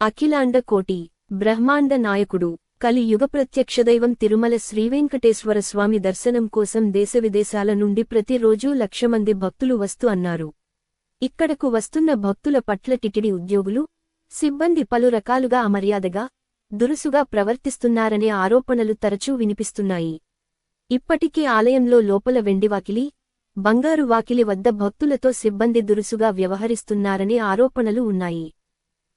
అఖిలాండ కోటి బ్రహ్మాండ నాయకుడు కలి యుగ ప్రత్యక్షదైవం తిరుమల శ్రీవెంకటేశ్వర స్వామి దర్శనం కోసం దేశవిదేశాల నుండి ప్రతిరోజూ లక్షమంది భక్తులు వస్తూ అన్నారు. ఇక్కడకు వస్తున్న భక్తుల పట్ల టిటిడి ఉద్యోగులు సిబ్బంది పలు రకాలుగా అమర్యాదగా దురుసుగా ప్రవర్తిస్తున్నారనే ఆరోపణలు తరచూ వినిపిస్తున్నాయి. ఇప్పటికీ ఆలయంలో లోపల వెండివాకిలి బంగారు వాకిలి వద్ద భక్తులతో సిబ్బంది దురుసుగా వ్యవహరిస్తున్నారనే ఆరోపణలు ఉన్నాయి.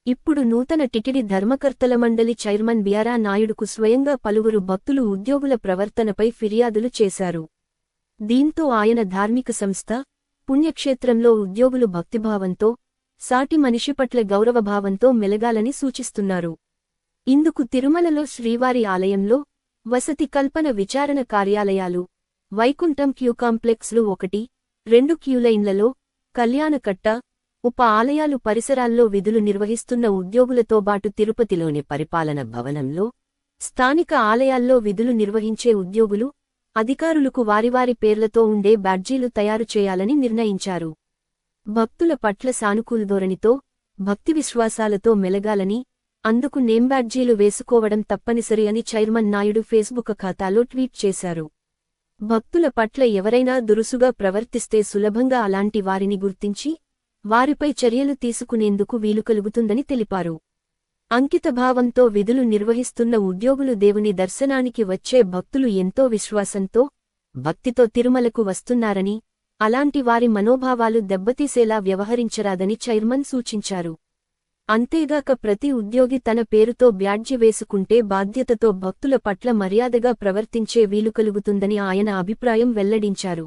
ఇప్పుడు నూతన టిటిడి ధర్మకర్తల మండలి చైర్మన్ బియారా నాయుడుకు స్వయంగా పలువురు భక్తులు ఉద్యోగుల ప్రవర్తనపై ఫిర్యాదులు చేశారు. దీంతో ఆయన ధార్మిక సంస్థ పుణ్యక్షేత్రంలో ఉద్యోగులు భక్తిభావంతో సాటి మనిషి పట్ల గౌరవభావంతో మెలగాలని సూచిస్తున్నారు. ఇందుకు తిరుమలలో శ్రీవారి ఆలయంలో వసతి కల్పన విచారణ కార్యాలయాలు వైకుంఠం క్యూ కాంప్లెక్స్లు ఒకటి రెండు క్యూలైన్లలో కళ్యాణకట్ట ఉప ఆలయాలు పరిసరాల్లో విధులు నిర్వహిస్తున్న ఉద్యోగులతో బాటు తిరుపతిలోని పరిపాలన భవనంలో స్థానిక ఆలయాల్లో విధులు నిర్వహించే ఉద్యోగులు అధికారులకు వారివారి పేర్లతో ఉండే బ్యాడ్జీలు తయారు చేయాలని నిర్ణయించారు. భక్తుల పట్ల సానుకూల ధోరణితో భక్తి విశ్వాసాలతో మెలగాలని అందుకు నేమ్ బ్యాడ్జీలు వేసుకోవడం తప్పనిసరి అని చైర్మన్ నాయుడు ఫేస్బుక్ ఖాతాలో ట్వీట్ చేశారు. భక్తుల పట్ల ఎవరైనా దురుసుగా ప్రవర్తిస్తే సులభంగా అలాంటి వారిని గుర్తించి వారిపై చర్యలు తీసుకునేందుకు వీలు కలుగుతుందని తెలిపారు. అంకితభావంతో విధులు నిర్వహిస్తున్న ఉద్యోగులు దేవుని దర్శనానికి వచ్చే భక్తులు ఎంతో విశ్వాసంతో భక్తితో తిరుమలకు వస్తున్నారని అలాంటి వారి మనోభావాలు దెబ్బతీసేలా వ్యవహరించరాదని చైర్మన్ సూచించారు. అంతేగాక ప్రతి ఉద్యోగి తన పేరుతో బ్యాడ్జి వేసుకుంటే బాధ్యతతో భక్తుల పట్ల మర్యాదగా ప్రవర్తించే వీలు కలుగుతుందని ఆయన అభిప్రాయం వెల్లడించారు.